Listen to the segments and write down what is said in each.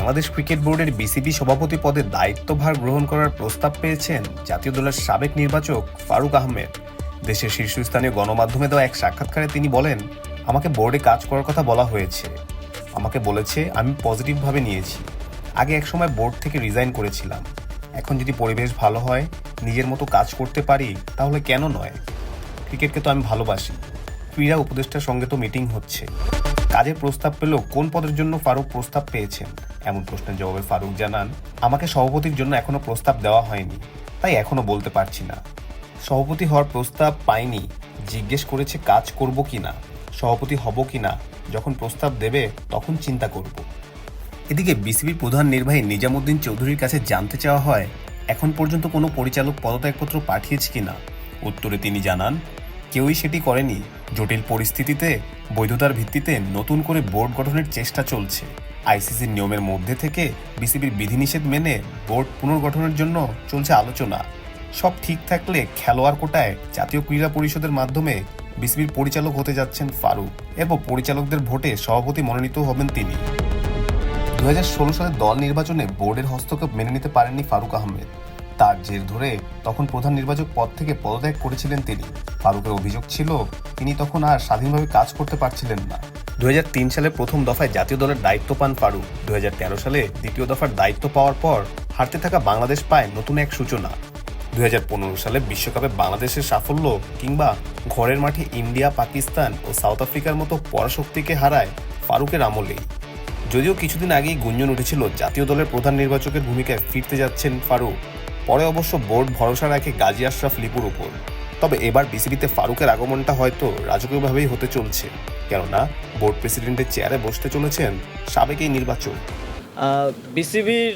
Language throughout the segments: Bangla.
বাংলাদেশ ক্রিকেট বোর্ডের বিসিবি সভাপতি পদে দায়িত্বভার গ্রহণ করার প্রস্তাব পেয়েছেন জাতীয় দলের সাবেক নির্বাচক ফারুক আহমেদ। দেশের শীর্ষস্থানীয় গণমাধ্যমে দেওয়া এক সাক্ষাৎকারে তিনি বলেন, আমাকে বোর্ডে কাজ করার কথা বলা হয়েছে। আমাকে বলেছে, আমি পজিটিভভাবে নিয়েছি। আগে একসময় বোর্ড থেকে রিজাইন করেছিলাম। এখন যদি পরিবেশ ভালো হয়, নিজের মতো কাজ করতে পারি, তাহলে কেন নয়? ক্রিকেটকে তো আমি ভালোবাসি। ক্রীড়া উপদেষ্টার সঙ্গে তো মিটিং হচ্ছে। কাজের প্রস্তাব পেলেও কোন পদের জন্য ফারুক প্রস্তাব পেয়েছেন? এমন প্রশ্নের জবাবে ফারুক জানান, আমাকে সভাপতির জন্য এখনও প্রস্তাব দেওয়া হয়নি, তাই এখনও বলতে পারছি না। সভাপতি হওয়ার প্রস্তাব পাইনি, জিজ্ঞেস করেছে কাজ করব কিনা, সভাপতি হব কিনা, যখন প্রস্তাব দেবে তখন চিন্তা করব। এদিকে বিসিবির প্রধান নির্বাহী নিজামুদ্দিন চৌধুরীর কাছে জানতে চাওয়া হয়, এখন পর্যন্ত কোনো পরিচালক পদত্যাগপত্র পাঠিয়েছে কিনা? উত্তরে তিনি জানান কেউই সেটি করেনি। জটিল পরিস্থিতিতে, বৈধতার ভিত্তিতে নতুন করে বোর্ড গঠনের চেষ্টা চলছে। আইসিসির নিয়মের মধ্যে থেকে বিসিবির বিধিনিষেধ মেনে বোর্ড পুনর্গঠনের জন্য চলছে আলোচনা। সব ঠিক থাকলে খেলোয়াড় কোটায় জাতীয় ক্রীড়া পরিষদের মাধ্যমে বিসিবির পরিচালক হতে যাচ্ছেন ফারুক। এরপর পরিচালকদের ভোটে সভাপতি মনোনীত হবেন তিনি। দু সালে দল নির্বাচনে বোর্ডের হস্তক্ষেপ মেনে নিতে পারেননি ফারুক আহমেদ। তার জের ধরে তখন প্রধান নির্বাচক পদ থেকে পদত্যাগ করেছিলেন তিনি। ফারুকের অভিযোগ ছিল, তিনি তখন আর স্বাধীনভাবে কাজ করতে পারছিলেন না। দু সালে প্রথম দফায় জাতীয় দলের দায়িত্ব পান ফারুক। দু সালে দ্বিতীয় দফার দায়িত্ব পাওয়ার পর হারতে থাকা বাংলাদেশ পায় নতুন এক সূচনা। দু সালে বিশ্বকাপে বাংলাদেশের সাফল্য কিংবা ঘরের মাঠে ইন্ডিয়া, পাকিস্তান ও সাউথ আফ্রিকার মতো পরাশক্তিকে হারায় ফারুকের আমলেই। যদিও কিছুদিন আগেই গুঞ্জন উঠেছিল, জাতীয় দলের প্রধান নির্বাচকের ভূমিকায় ফিরতে যাচ্ছেন ফারুক। পরে অবশ্য বোর্ড ভরসা রাখে গাজী আশরাফ লিপুর উপর। তবে এবার বিসিবিতে ফারুকের আগমনটা হয়তো রাজকীয়ভাবেই হতে চলছে। কেননা, বোর্ড প্রেসিডেন্টের চেয়ারে বসতে চলেছেন সাবেক এই নির্বাচক বিসিবির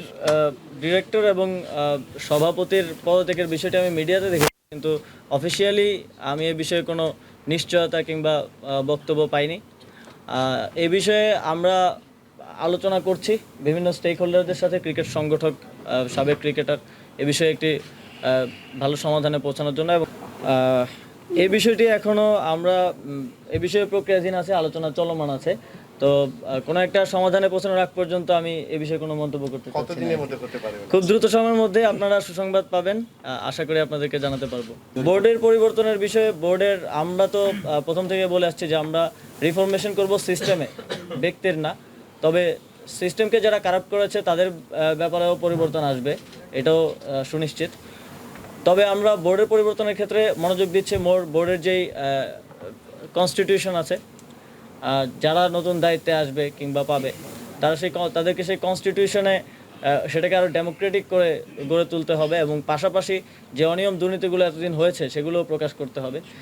ডিরেক্টর এবং সভাপতির পদত্যাগের বিষয়টি আমি মিডিয়াতে দেখেছি, কিন্তু অফিসিয়ালি আমি এ বিষয়ে কোনো নিশ্চয়তা কিংবা বক্তব্য পাইনি। এ বিষয়ে আমরা আলোচনা করছি বিভিন্ন স্টেক হোল্ডারদের সাথে, ক্রিকেট সংগঠক সাবেক ক্রিকেটার এ বিষয়ে একটি ভালো সমাধানে পৌঁছানোর জন্য এবং এই বিষয়টি এখনও আমরা এ বিষয়ে প্রক্রিয়াধীন আছে আলোচনা চলমান আছে। তো কোনো একটা সমাধানে পৌঁছানোর আগ পর্যন্ত আমি এ বিষয়ে কোনো মন্তব্য করতে খুব দ্রুত সময়ের মধ্যে আপনারা সুসংবাদ পাবেন আশা করি আপনাদেরকে জানাতে পারব। বোর্ডের পরিবর্তনের বিষয়ে বোর্ডের আমরা তো প্রথম থেকে বলে আসছি যে আমরা রিফরমেশন করব সিস্টেমে ব্যক্তির না। তবে সিস্টেমকে যারা কারাপ্ট করেছে, তাদের ব্যাপারেও পরিবর্তন আসবে, এটাও সুনিশ্চিত। তবে আমরা বোর্ডের পরিবর্তনের ক্ষেত্রে মনোযোগ দিচ্ছি মোর বোর্ডের যেই কনস্টিটিউশন আছে যারা নতুন দায়িত্বে আসবে কিংবা পাবে, তারা সেই তাদেরকে সেই কনস্টিটিউশনে সেটাকে আরও ডেমোক্রেটিক করে গড়ে তুলতে হবে এবং পাশাপাশি যে অনিয়ম দুর্নীতিগুলো এতদিন হয়েছে, সেগুলোও প্রকাশ করতে হবে।